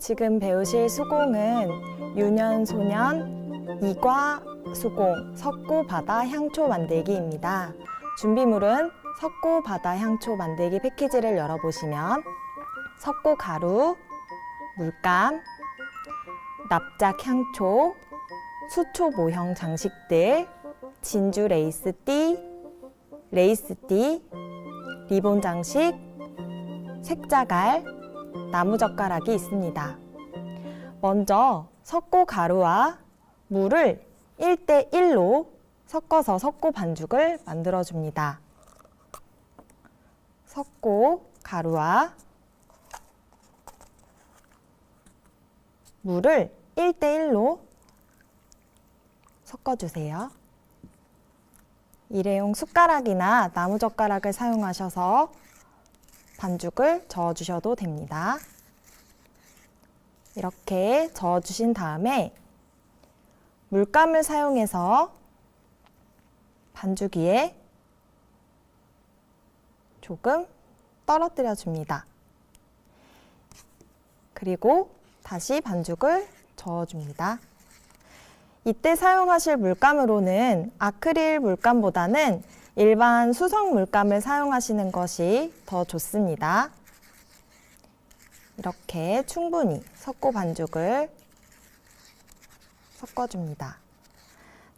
지금 배우실 수공은 유년 소년 이과 수공 석고 바다 향초 만들기입니다. 준비물은 석고 바다 향초 만들기 패키지를 열어보시면 석고 가루, 물감, 납작 향초, 수초 모형 장식들, 진주 레이스 띠, 레이스 띠, 리본 장식, 색자갈, 나무젓가락이 있습니다. 먼저 석고 가루와 물을 1대1로 섞어서 석고 반죽을 만들어 줍니다. 석고 가루와 물을 1대1로 섞어주세요. 일회용 숟가락이나 나무젓가락을 사용하셔서 반죽을 저어주셔도 됩니다. 이렇게 저어주신 다음에 물감을 사용해서 반죽 위에 조금 떨어뜨려 줍니다. 그리고 다시 반죽을 저어줍니다. 이때 사용하실 물감으로는 아크릴 물감보다는 일반 수성 물감을 사용하시는 것이 더 좋습니다. 이렇게 충분히 섞고 반죽을 섞어줍니다.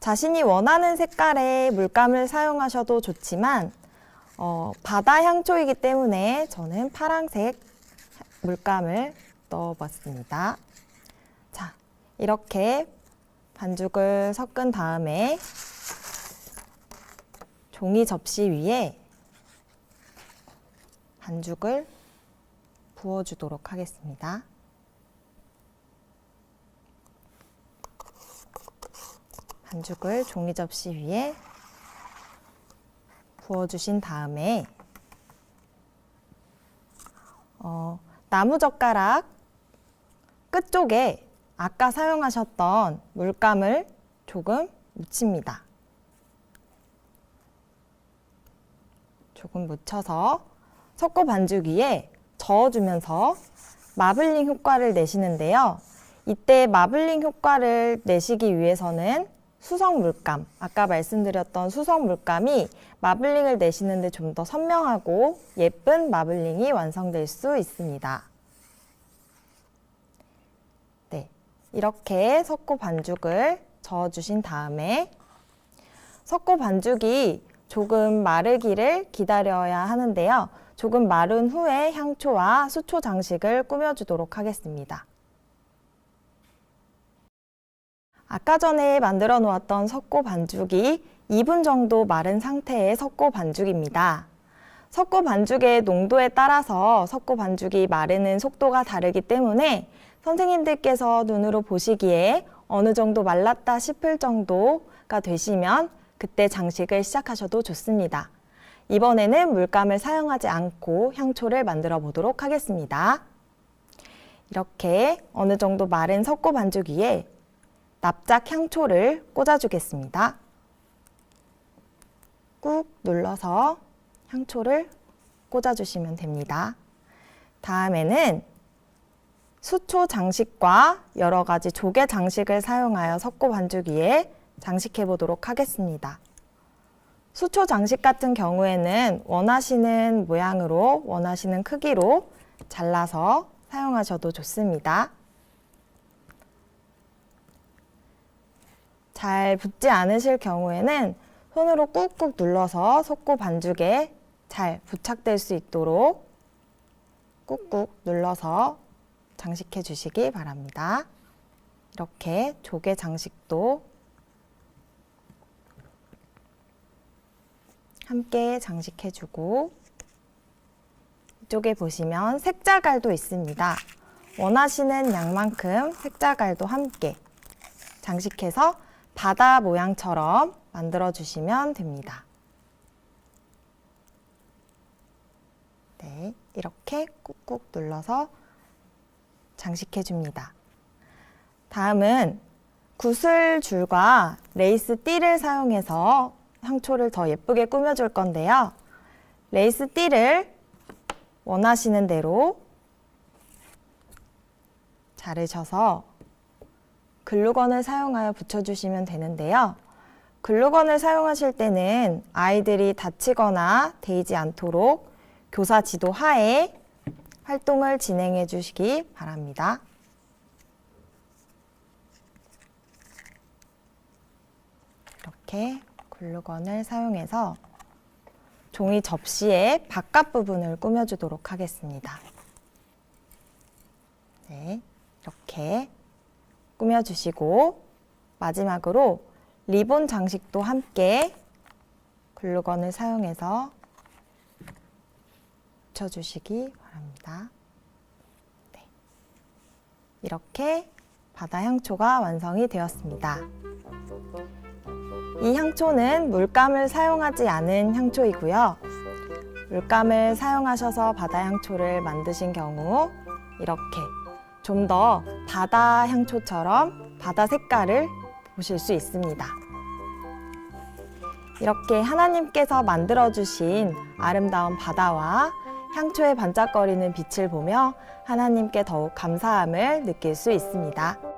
자신이 원하는 색깔의 물감을 사용하셔도 좋지만 어, 바다 향초이기 때문에 저는 파란색 물감을 넣어봤습니다. 자, 이렇게 반죽을 섞은 다음에 종이 접시 위에 반죽을 부어주도록 하겠습니다. 반죽을 종이 접시 위에 부어주신 다음에 어, 나무젓가락 끝쪽에 아까 사용하셨던 물감을 조금 묻힙니다. 조금 묻혀서 석고 반죽 위에 저어주면서 마블링 효과를 내시는데요. 이때 마블링 효과를 내시기 위해서는 수성 물감, 아까 말씀드렸던 수성 물감이 마블링을 내시는데 좀 더 선명하고 예쁜 마블링이 완성될 수 있습니다. 네, 이렇게 석고 반죽을 저어주신 다음에 석고 반죽이 조금 마르기를 기다려야 하는데요. 조금 마른 후에 향초와 수초 장식을 꾸며주도록 하겠습니다. 아까 전에 만들어 놓았던 석고 반죽이 2분 정도 마른 상태의 석고 반죽입니다. 석고 반죽의 농도에 따라서 석고 반죽이 마르는 속도가 다르기 때문에 선생님들께서 눈으로 보시기에 어느 정도 말랐다 싶을 정도가 되시면 그때 장식을 시작하셔도 좋습니다. 이번에는 물감을 사용하지 않고 향초를 만들어 보도록 하겠습니다. 이렇게 어느 정도 마른 석고 반죽 위에 납작 향초를 꽂아주겠습니다. 꾹 눌러서 향초를 꽂아주시면 됩니다. 다음에는 수초 장식과 여러 가지 조개 장식을 사용하여 석고 반죽 위에 장식해 보도록 하겠습니다. 수초 장식 같은 경우에는 원하시는 모양으로 원하시는 크기로 잘라서 사용하셔도 좋습니다. 잘 붙지 않으실 경우에는 손으로 꾹꾹 눌러서 석고 반죽에 잘 부착될 수 있도록 꾹꾹 눌러서 장식해 주시기 바랍니다. 이렇게 조개 장식도 함께 장식해 주고 이쪽에 보시면 색자갈도 있습니다. 원하시는 양만큼 색자갈도 함께 장식해서 바다 모양처럼 만들어 주시면 됩니다. 네, 이렇게 꾹꾹 눌러서 장식해 줍니다. 다음은 구슬줄과 레이스 띠를 사용해서 향초를 더 예쁘게 꾸며줄 건데요. 레이스 띠를 원하시는 대로 자르셔서 글루건을 사용하여 붙여주시면 되는데요. 글루건을 사용하실 때는 아이들이 다치거나 데이지 않도록 교사 지도 하에 활동을 진행해 주시기 바랍니다. 이렇게 글루건을 사용해서 종이 접시의 바깥 부분을 꾸며주도록 하겠습니다. 네, 이렇게 꾸며주시고 마지막으로 리본 장식도 함께 글루건을 사용해서 붙여주시기 바랍니다. 네. 이렇게 바다 향초가 완성이 되었습니다. 이 향초는 물감을 사용하지 않은 향초이고요. 물감을 사용하셔서 바다 향초를 만드신 경우 이렇게 좀 더 바다 향초처럼 바다 색깔을 보실 수 있습니다. 이렇게 하나님께서 만들어 주신 아름다운 바다와 향초의 반짝거리는 빛을 보며 하나님께 더욱 감사함을 느낄 수 있습니다.